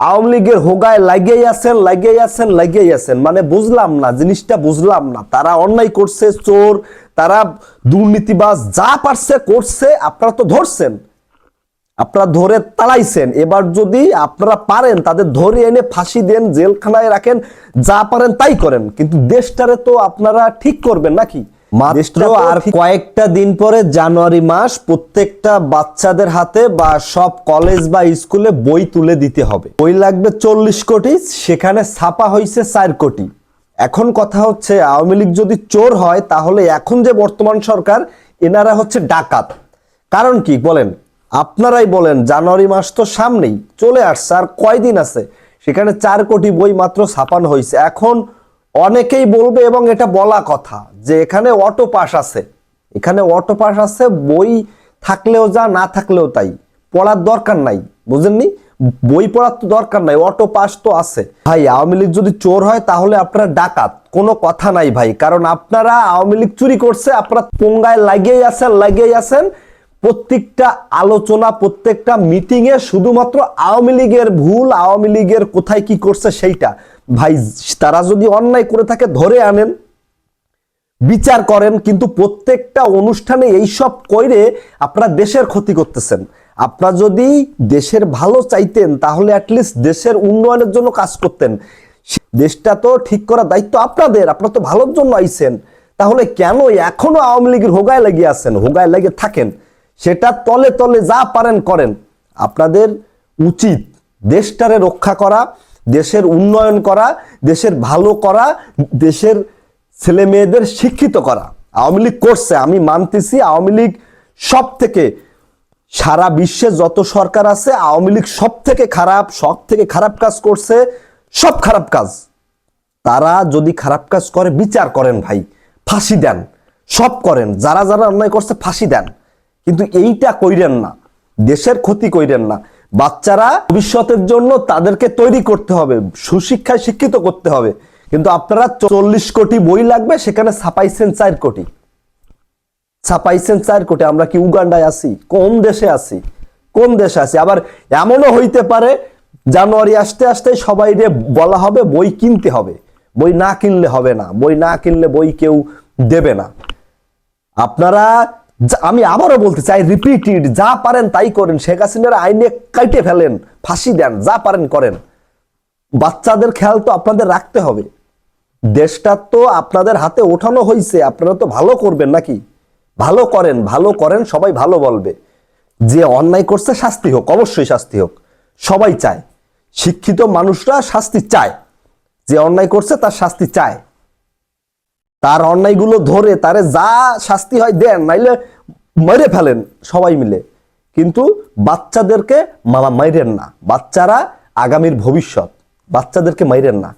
আওয়ামী লীগের হোগায় লাগিয়েই আছেন লাগিয়েই আছেন লাগিয়েই আছেন। মানে বুঝলাম না, জিনিসটা বুঝলাম না। তারা অন্যায় করছে, চোর, তারা দুর্নীতিবাজ, যা পারছে করছে, আপনারা তো ধরছেন। আপনারা ধরে তাড়াইছেন এবার যদি আপনারা পারেন, তাদের ধরে এনে ফাঁসি দেন, জেলখানায় রাখেন, যা পারেন তাই করেন। কিন্তু দেশটারে তো আপনারা ঠিক করবেন নাকি? মাত্র আর কয়েকটা দিন পরে জানুয়ারি মাস প্রত্যেকটা বাচ্চাদের হাতে বা সব কলেজ বা স্কুলে বই তুলে দিতে হবে। বই লাগবে চল্লিশ কোটি সেখানে ছাপা হয়েছে চার কোটি। এখন কথা হচ্ছে আওয়ামী লীগ যদি চোর হয় তাহলে এখন যে বর্তমান সরকার এনারা হচ্ছে ডাকাত। কারণ কি বলেন? আপনারাই বলেন জানুয়ারি মাস তো সামনেই চলে আসছে আর কয়দিন আছে? সেখানে চার কোটি বই মাত্র ছাপানো হয়েছে এখন অনেকেই বলবে এবং এটা বলা কথা যে এখানে অটো পাস আছে। এখানে অটো পাস আছে, বই থাকলেও যা, না থাকলেও তাই। পড়ার দরকার নাই, বুঝেননি? বই পড়ার তো দরকার নাই অটো পাস তো আছে। ভাই, আওয়ামী লীগ যদি চোর হয়, তাহলে আপনারা ডাকাত। কোনো কথা নাই ভাই, কারণ আপনারা আওয়ামী লীগ চুরি করছে, আপনারা পোঙ্গায় লাগিয়েই আছেন লাগিয়েই আছেন। প্রত্যেকটা আলোচনা, প্রত্যেকটা মিটিং এ শুধুমাত্র আওয়ামী লীগের ভুল, আওয়ামী লীগের কোথায় কি করছে, সেইটা। ভাই, তারা যদি অন্যায় করে থাকে, ধরে আনেন, বিচার করেন, কিন্তু প্রত্যেকটা অনুষ্ঠানে এইসব কইরে আপনারা দেশের ক্ষতি করতেছেন। আপনারা যদি দেশের ভালো চাইতেন, তাহলে অ্যাটলিস্ট দেশের উন্নয়নের জন্য কাজ করতেন। দেশটা তো ঠিক করার দায়িত্ব আপনাদের, আপনারা তো ভালোর জন্য আইছেন। তাহলে কেন এখনও আওয়ামী লীগের হোগায় লেগে আছেন, হোগায় লেগে থাকেন? সেটা তলে তলে যা পারেন করেন। আপনাদের উচিত দেশটারে রক্ষা করা দেশের উন্নয়ন করা, দেশের ভালো করা, দেশের ছেলে মেয়েদের শিক্ষিত করা। আওয়ামী লীগ করছে, আমি মানতেছি আওয়ামী লীগ সব থেকে সারা বিশ্বে যত সরকার আছে, আওয়ামী লীগ সব থেকে খারাপ সব থেকে খারাপ কাজ করছে, সব খারাপ কাজ। তারা যদি খারাপ কাজ করে, বিচার করেন ভাই, ফাঁসি দেন, সব করেন, যারা যারা অন্যায় করছে, ফাঁসি দেন। কিন্তু এইটা কইরেন না, দেশের ক্ষতি কইরেন না। বাচ্চারা ভবিষ্যতের জন্য তাদেরকে তৈরি করতে হবে, সুশিক্ষায় শিক্ষিত করতে হবে। কিন্তু আপনারা চল্লিশ কোটি বই লাগবে, সেখানে ছাপাইছেন চার কোটি। ছাপাইছেন চার কোটি, আমরা কি উগান্ডায় আছি? কোন দেশে আছি? কোন দেশে আছি? আবার এমনও হইতে পারে, জানুয়ারি আসতে আসতে সবাই রে বলা হবে, বই কিনতে হবে। বই না কিনলে হবে না। বই না কিনলে বই কেউ দেবে না। আপনারা আমি আবারও বলতে চাই রিপিটেড যা পারেন তাই করেন। শেখ হাসিনার আইনে কাইটে ফেলেন, ফাঁসি দেন, যা পারেন করেন। বাচ্চাদের খেয়াল তো আপনাদের রাখতে হবে। দেশটা তো আপনাদের হাতে ওঠানো হয়েছে আপনারা তো ভালো করবেন নাকি? ভালো করেন ভালো করেন, সবাই ভালো বলবে। যে অন্যায় করছে, শাস্তি হোক, অবশ্যই শাস্তি হোক। সবাই চায়। শিক্ষিত মানুষরা শাস্তি চায়। যে অন্যায় করছে, তার শাস্তি চায়। তার অন্যায়গুলো ধরে তারে যা শাস্তি হয় দেন, নাইলে মেরে ফেলেন সবাই মিলে। কিন্তু বাচ্চাদেরকে মামা মাইরেন না। বাচ্চারা আগামীর ভবিষ্যৎ, বাচ্চাদেরকে মাইরেন না।